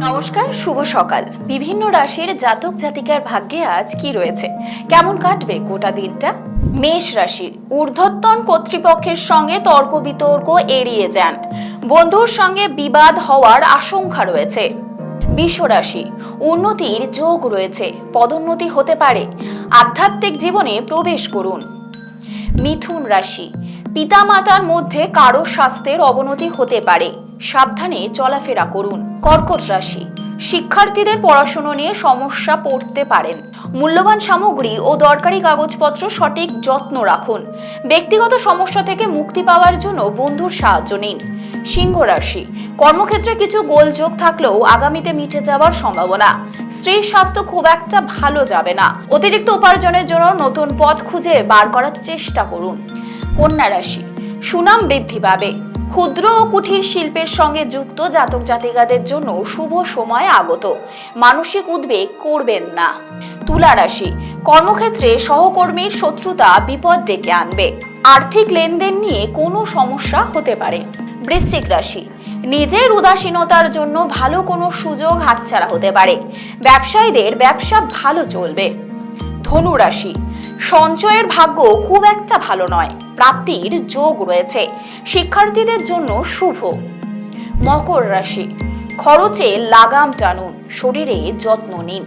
নমস্কার, শুভ সকাল। বিভিন্ন রাশির জাতক জাতিকার ভাগ্যে আজ কি রয়েছে? কেমন কাটবে গোটা দিনটা? মেষ রাশি, ঊর্ধ্বতন কর্তৃপক্ষের সঙ্গে তর্ক বিতর্ক এড়িয়ে যান। বন্ধুর সঙ্গে বিবাদ হওয়ার আশঙ্কা রয়েছে। বিশ্বরাশি উন্নতির যোগ রয়েছে, পদোন্নতি হতে পারে। আধ্যাত্মিক জীবনে প্রবেশ করুন। মিথুন রাশি পিতামাতার মধ্যে কারও স্বাস্থ্যের অবনতি হতে পারে। সাবধানে চলাফেরা করুন। কর্কট রাশি। শিক্ষার্থীদের পড়াশুনো নিয়ে সমস্যা পড়তে পারেন। মূল্যবান সামগ্রী ও দরকারি কাগজপত্র সঠিক যত্ন রাখুন। ব্যক্তিগত সমস্যা থেকে মুক্তি পাওয়ার জন্য বন্ধুর সাহায্য নিন। সিংহ রাশি। কর্মক্ষেত্রে কিছু গোলযোগ থাকলেও আগামীতে মিটে যাওয়ার সম্ভাবনা। স্ত্রীর স্বাস্থ্য খুব একটা ভালো যাবে না। অতিরিক্ত উপার্জনের জন্য নতুন পথ খুঁজে বার করার চেষ্টা করুন। কন্যা রাশি। সুনাম বৃদ্ধি পাবে। ক্ষুদ্র ও কুঠির শিল্পের সঙ্গে যুক্ত জাতক জাতিকাদের জন্য শুভ সময় আগত। মানসিক উদ্বেগ করবেন না। তুলা রাশি। কর্মক্ষেত্রে সহকর্মীর শত্রুতা বিপদ ডেকে আনবে। আর্থিক লেনদেন নিয়ে কোনো সমস্যা হতে পারে। বৃশ্চিক রাশি। নিজের উদাসীনতার জন্য ভালো কোনো সুযোগ হাতছাড়া হতে পারে। ব্যবসায়ীদের ব্যবসা ভালো চলবে। ধনু রাশি। সঞ্চয়ের ভাগ্য খুব একটা ভালো নয়। প্রাপ্তির যোগ রয়েছে। শিক্ষার্থীদের জন্য শুভ। মকর রাশি। খরচে লাগাম টানুন। শরীরে যত্ন নিন।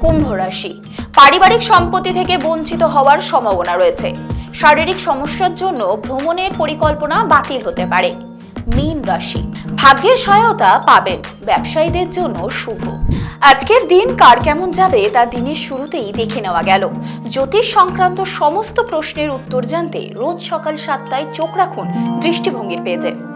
কুম্ভ রাশি। পারিবারিক সম্পত্তি থেকে বঞ্চিত হওয়ার সম্ভাবনা রয়েছে। শারীরিক সমস্যার জন্য ভ্রমণের পরিকল্পনা বাতিল হতে পারে। মীন রাশি। ভাগ্যের সহায়তা পাবেন ব্যবসায়ীদের জন্য শুভ। আজকের দিন কার কেমন যাবে তা দিনের শুরুতেই দেখে নেওয়া গেল। জ্যোতিষ সংক্রান্ত সমস্ত প্রশ্নের উত্তর জানতে রোজ সকাল সাতটায় চোখ রাখুন দৃষ্টিভঙ্গির পেজে।